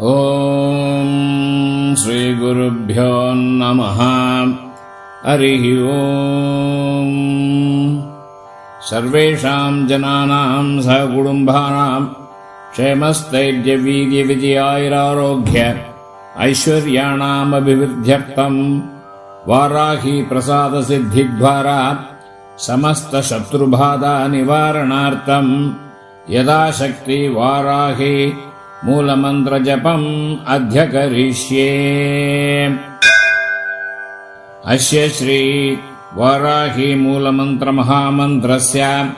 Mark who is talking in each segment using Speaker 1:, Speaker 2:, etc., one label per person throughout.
Speaker 1: ॐ श्रीगुरुभ्यो नमः। हरिः ॐ सर्वेषाम् जनानाम् सहकुटुम्बानाम् क्षेमस्थैर्यवीर्यविजयायुरारोग्य ऐश्वर्याणामभिवृद्ध्यर्थम् वाराही प्रसादसिद्धिद्वारा समस्तशत्रुबाधानिवारणार्थम् यदाशक्ति वाराही मूलमन्त्रजपम् अद्य करिष्ये। अस्य श्री वाराही मूलमन्त्रमहामन्त्रस्य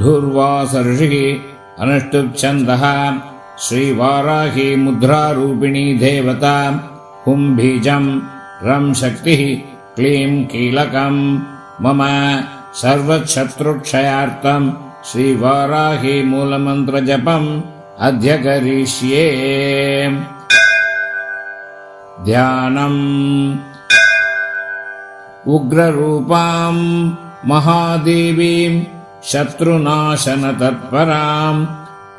Speaker 1: धूर्वासऋषिः अनुष्टुप्छन्दः श्रीवाराही मुद्रारूपिणी देवता हुं बीजम् रं शक्तिः क्लीम् कीलकम्। मम सर्वशत्रुक्षयार्थम् श्रीवाराही मूलमन्त्रजपम् अद्य करिष्ये ध्यानम्। उग्ररूपाम्। महादेवीम्। शत्रुनाशनतत्पराम्।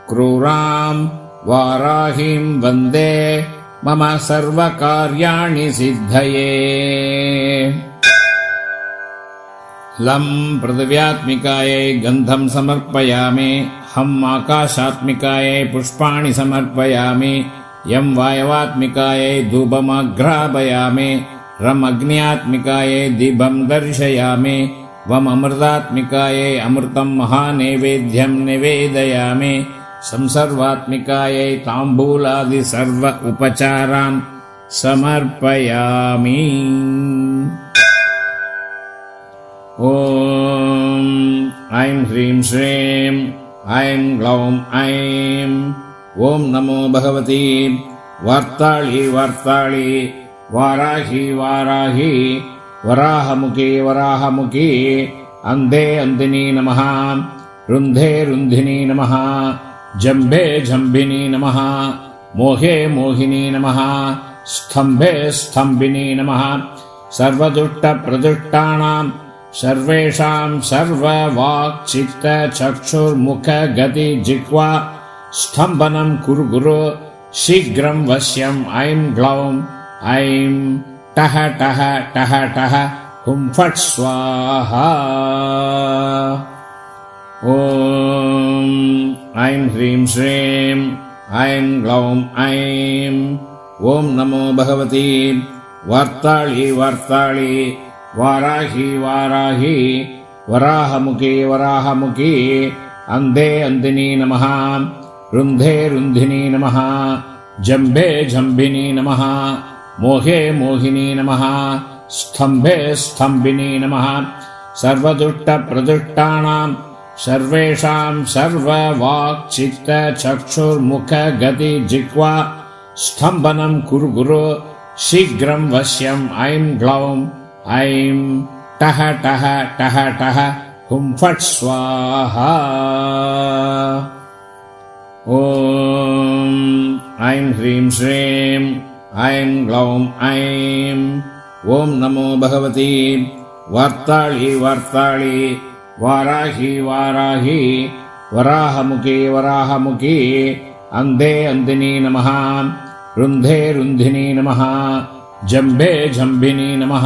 Speaker 1: क्रूराम्। वाराहीम् वन्दे। मम सर्वकार्याणि सिद्धये लम् पृथिव्यात्मिकायै गन्धम् समर्पयामि हम् आकाशात्मिकायै पुष्पाणि समर्पयामि यम् वायवात्मिकायै धूपमाघ्रापयामि रम् अग्न्यात्मिकायै दीपम् दर्शयामि वम् अमृतात्मिकायै अमृतम् महानैवेद्यम् निवेदयामि संसर्वात्मिकायै ताम्बूलादि सर्व उपचारान् समर्पयामि ॐ ऐं ह्रीं श्रीं ऐं ग्लौं ऐं ॐ नमो भगवती वार्ताळी वार्ताळी वाराही वाराही वराहमुखी वराहमुखी अन्धे अन्दिनी नमः रुन्धे रुन्धिनी नमः जम्भे जम्भिनी नमः मोहे मोहिनी नमः स्तम्भे स्तम्भिनी नमः सर्वदुष्टप्रदुष्टानाम् सर्वेषाम् सर्ववाक्चित्तचक्षुर्मुखगति जिह्वा स्तम्भनम् कुरु गुरु शीघ्रम् वश्यम् ऐं ग्लौम् ऐं टः टः टः टः स्वाहा। ॐ ऐं ह्रीं श्रीं ऐं ग्लौं ऐं ॐ नमो भगवती वार्ताळी वार्ताळी वाराही वाराही वराहमुखी वराहमुखी अन्धे अन्दिनी नमः रुन्धे रुन्धिनी नमः जम्भे जम्भिनी नमः मोहे मोहिनी नमः स्तम्भे स्तम्भिनी नमः सर्वदुष्टप्रदुष्टानाम् सर्वेषाम् सर्ववाक्चित्तचक्षुर्मुखगति जिह्वा स्तम्भनम् कुरु गुरु शीघ्रम् वश्यम् ऐं ग्लौम् ऐं टः टः टः टः हुं फट् स्वाहा। ॐ ऐं ह्रीं श्रीं ऐं ग्लौं ऐं ॐ नमो भगवती वार्ताळी वार्ताळी वाराही वाराही वराहमुखी वराहमुखी अन्धे अन्दिनी नमः रुन्धे रुन्धिनी नमः जम्भे जम्भिनी नमः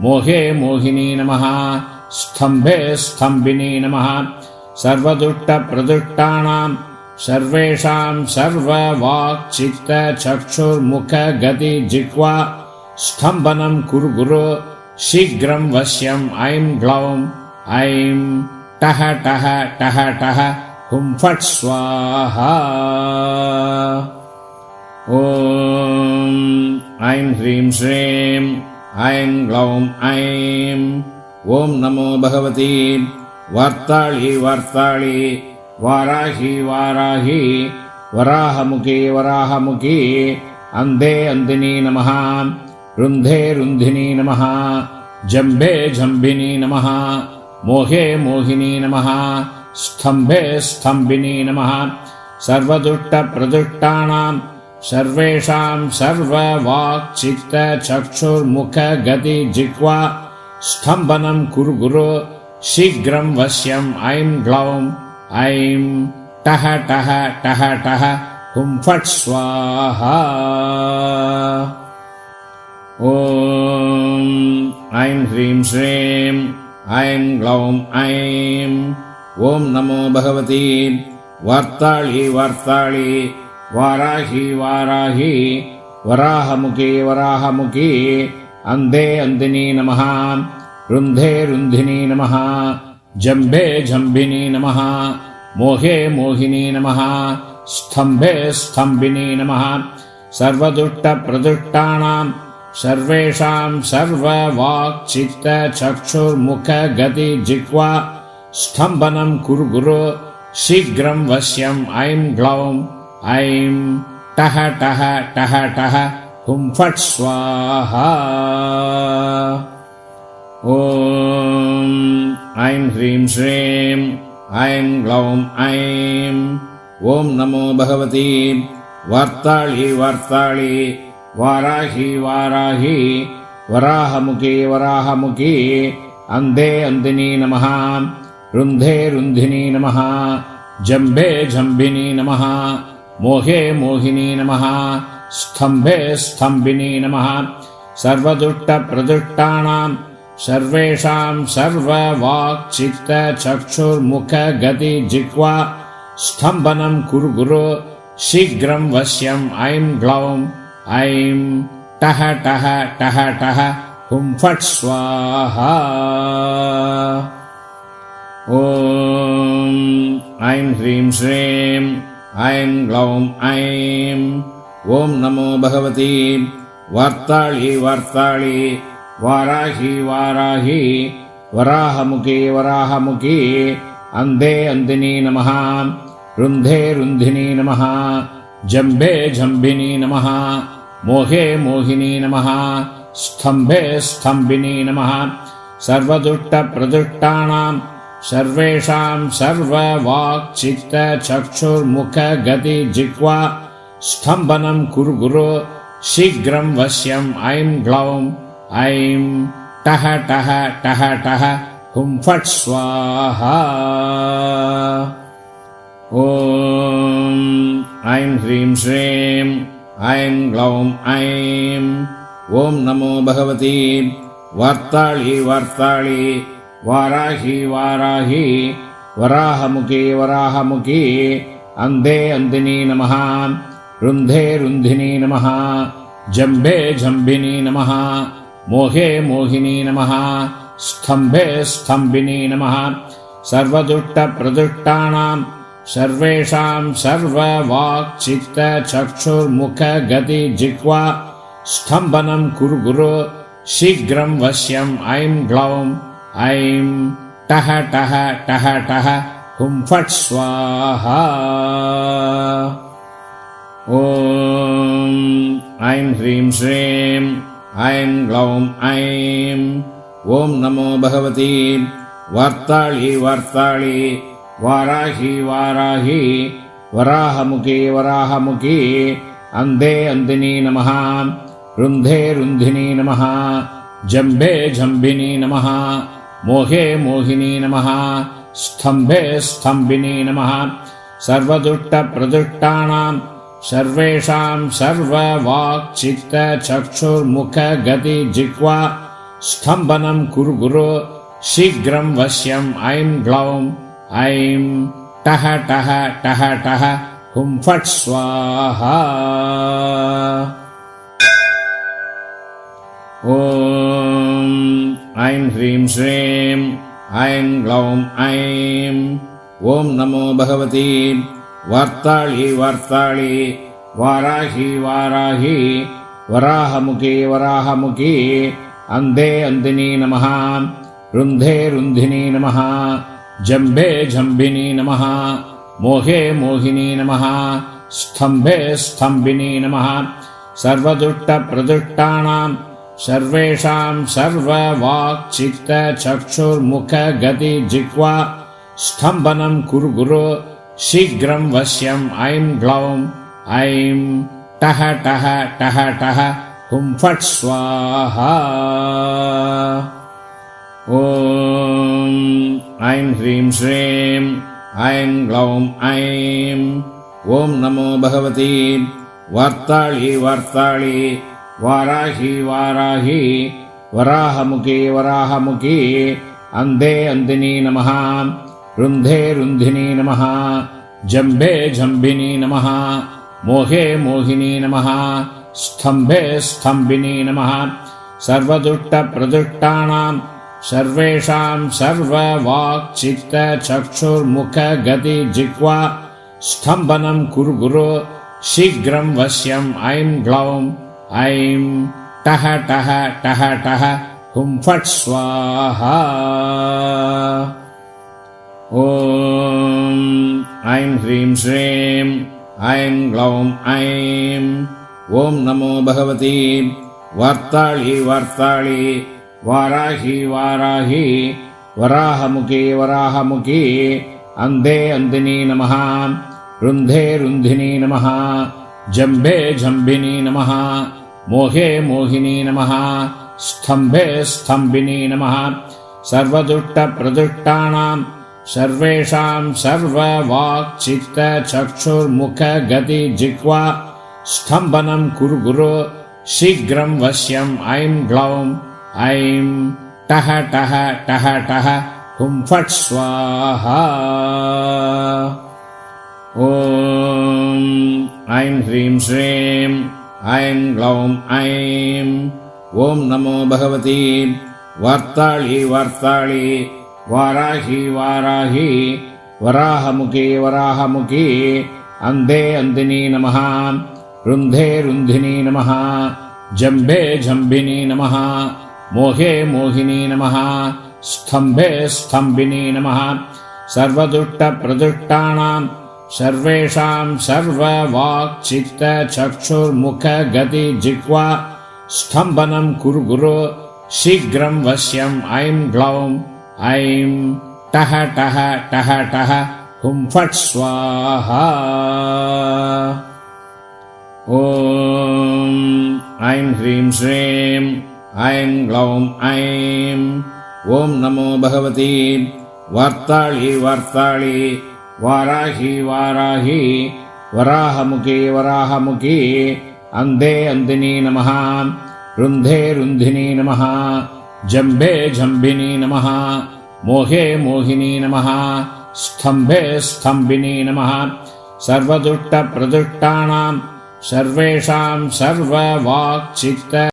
Speaker 1: मोहे मोहिनी नमः। स्तम्भे स्तम्भिनी नमः। सर्वदुष्टप्रदुष्टानाम् सर्वेषाम् सर्ववाक्चित्तचक्षुर्मुखगति जिह्वा स्तम्भनम् कुरु गुरु शीघ्रम् वश्यम् ऐं ग्लौम् ऐं टः टः टः टः हुं फट् स्वाहा। ॐ ऐं ह्रीं श्रीं ऐं ग्लौं ऐं ॐ नमो भगवती वार्ताळी वार्ताळी वाराही वाराही वराहमुखी वराहमुखी अन्धे अन्दिनी नमः रुन्धे रुन्धिनी नमः जम्भे जम्भिनी नमः मोहे मोहिनी नमः स्तम्भे स्तम्भिनी नमः सर्वदुष्टप्रदुष्टानाम् सर्वेषाम् सर्ववाक्चित्तचक्षुर्मुखगति जिह्वा स्तम्भनम् कुरु गुरु शीघ्रम् वश्यम् ऐं ग्लौम् ऐं टः टः टः टः स्वाहा। ॐ ऐं ह्रीं श्रीं ऐं ग्लौं ऐं ॐ नमो भगवती वार्ताळी वार्ताळी वाराही वाराही वराहमुखी वराहमुखी अन्धे अन्दिनी नमः रुन्धे रुन्धिनी नमः जम्भे जम्भिनी नमः मोहे मोहिनी नमः स्तम्भे स्तम्भिनी नमः सर्वदुष्टप्रदुष्टानाम् सर्वेषाम् सर्ववाक्चित्तचक्षुर्मुखगति जिह्वा स्तम्भनम् कुरु गुरु शीघ्रम् वश्यम् ऐं ग्लौम् ऐं टः टः टः टः हुं फट् स्वाहा। ॐ ऐं ह्रीं श्रीं ऐं ग्लौं ऐं ॐ नमो भगवती वार्ताळी वार्ताळी वाराही वाराही वराहमुखी वराहमुखी अन्धे अन्दिनी नमः रुन्धे रुन्धिनी नमः जम्भे जम्भिनी नमः मोहे मोहिनी नमः। स्तम्भे स्तम्भिनी नमः। सर्वदुष्टप्रदुष्टानाम् सर्वेषाम् सर्ववाक्चित्तचक्षुर्मुखगति जिह्वा स्तम्भनम् कुरु गुरु शीघ्रम् वश्यम् ऐं ग्लौम् ऐं टः टः टः टः हुं फट् स्वाहा। ॐ ऐं ह्रीं श्रीं ऐं ग्लौं ऐं। ॐ नमो भगवती। वार्ताळी वार्ताळी। वाराही वाराही। वराहमुखी वराहमुखी। अन्धे अन्दिनी नमः। रुन्धे रुन्धिनी नमः। जम्भे, जम्भिनी नमः। मोहे, मोहिनी नमः। स्तम्भे, स्तम्भिनी नमः। सर्वदुष्टप्रदुष्टानाम् सर्वेषाम् सर्ववाक्चित्तचक्षुर्मुखगति जिह्वा स्तम्भनम् कुरु गुरु शीघ्रम् वश्यम् ऐं ग्लौम् ऐं टः टः टः टः हुं फट् स्वाहा। ॐ ऐं ह्रीं श्रीं ऐं ग्लौं ऐं ॐ नमो भगवती वार्ताळी वार्ताळी वाराही वाराही वराहमुखी वराहमुखी अन्धे अन्दिनी नमः रुन्धे रुन्धिनी नमः जम्भे जम्भिनी नमः मोहे मोहिनी नमः स्तम्भे स्तम्भिनी नमः सर्वदुष्टप्रदुष्टानाम् सर्वेषाम् सर्ववाक्चित्तचक्षुर्मुखगति जिह्वा स्तम्भनम् कुरु गुरु शीघ्रम् वश्यम् ऐं ग्लौम् ऐं टः टः टः टः हुं फट् स्वाहा। ॐ ऐं ह्रीं श्रीं ऐं ग्लौं ऐं ॐ नमो भगवती वार्ताळी वार्ताळी वाराही वाराही वराहमुखी वराहमुखी अन्धे अन्दिनी नमः रुन्धे रुन्धिनी नमः जम्भे जम्भिनी नमः मोहे मोहिनी नमः। स्तम्भे स्तम्भिनी नमः। सर्वदुष्टप्रदुष्टानाम् सर्वेषाम् सर्ववाक्चित्तचक्षुर्मुखगति जिह्वा स्तम्भनम् कुरु गुरु शीघ्रम् वश्यम् ऐं ग्लौम् ऐं टः टः टः टः हुं फट् स्वाहा। ॐ ऐं ह्रीं श्रीं ऐं ग्लौं ऐं ॐ नमो भगवती वार्ताळी वार्ताळी वाराही वाराही वराहमुखी वराहमुखी अन्धे अन्दिनी नमः रुन्धे रुन्धिनी नमः जम्भे जम्भिनी नमः मोहे मोहिनी नमः स्तम्भे स्तम्भिनी नमः सर्वदुष्टप्रदुष्टानाम् सर्वेषाम् सर्ववाक्चित्तचक्षुर्मुखगति जिह्वा स्तम्भनम् कुरु गुरु शीघ्रम् वश्यम् ऐं ग्लौम् ऐं टः टः टः टः हुं फट् स्वाहा। ॐ ऐं ह्रीं श्रीं ऐं ग्लौं ऐं ॐ नमो भगवती वार्ताळी वार्ताळी वाराही वाराही वराहमुखी वराहमुखी अन्धे अन्दिनी नमः रुन्धे रुन्धिनी नमः जम्भे जम्भिनी नमः मोहे मोहिनी नमः स्तम्भे स्तम्भिनी नमः सर्वदुष्टप्रदुष्टानाम् सर्वेषाम् सर्ववाक्चित्तचक्षुर्मुखगति जिह्वा स्तम्भनम् कुरु गुरु शीघ्रम् वश्यम् ऐं ग्लौम् ऐं टः टः टः टः हुं फट् स्वाहा। ॐ ऐं ह्रीं श्रीं ऐं ग्लौम् ऐं ॐ नमो भगवती वार्ताळी वार्ताळी वाराही वाराही वराहमुखी वराहमुखी अन्धे अन्दिनी नमः रुन्धे रुन्धिनी नमः जम्भे जम्भिनी नमः मोहे मोहिनी नमः। स्तम्भे स्तम्भिनी नमः। सर्वदुष्टप्रदुष्टानाम् सर्वेषाम् सर्ववाक्चित्तचक्षुर्मुखगति जिह्वा स्तम्भनम् कुरु गुरु शीघ्रम् वश्यम् ऐं ग्लौम् ऐं टः टः टः टः हुं फट् स्वाहा। ॐ ऐं ह्रीं श्रीं ऐं ग्लौम् ऐं ॐ नमो भगवती। वार्ताळी वार्ताळी वाराही वाराही वराहमुखी वराहमुखी अन्धे अन्दिनी नमः रुन्धे रुन्धिनी नमः जम्भे जम्भिनी नमः मोहे मोहिनी नमः स्तम्भे स्तम्भिनी नमः। सर्वदुष्टप्रदुष्टानाम् सर्वेषाम् सर्ववाक्चित्तचक्षुर्मुखगति जिह्वा स्तम्भनम् कुरु गुरु शीघ्रम् वश्यम् ऐं ग्लौम् ऐं टः टः टः टः हुं फट् स्वाहा। ॐ ऐं ह्रीं श्रीं ऐं ग्लौम् ऐं ॐ नमो भगवती वार्ताळी वार्ताळी वाराही वाराही वराहमुखी वराहमुखी अन्धे अन्दिनी नमः रुन्धे रुन्धिनी नमः जम्भे जम्भिनी नमः मोहे मोहिनी नमः स्तम्भे स्तम्भिनी नमः सर्वदुष्टप्रदुष्टानाम् सर्वेषाम् सर्ववाक्चित्त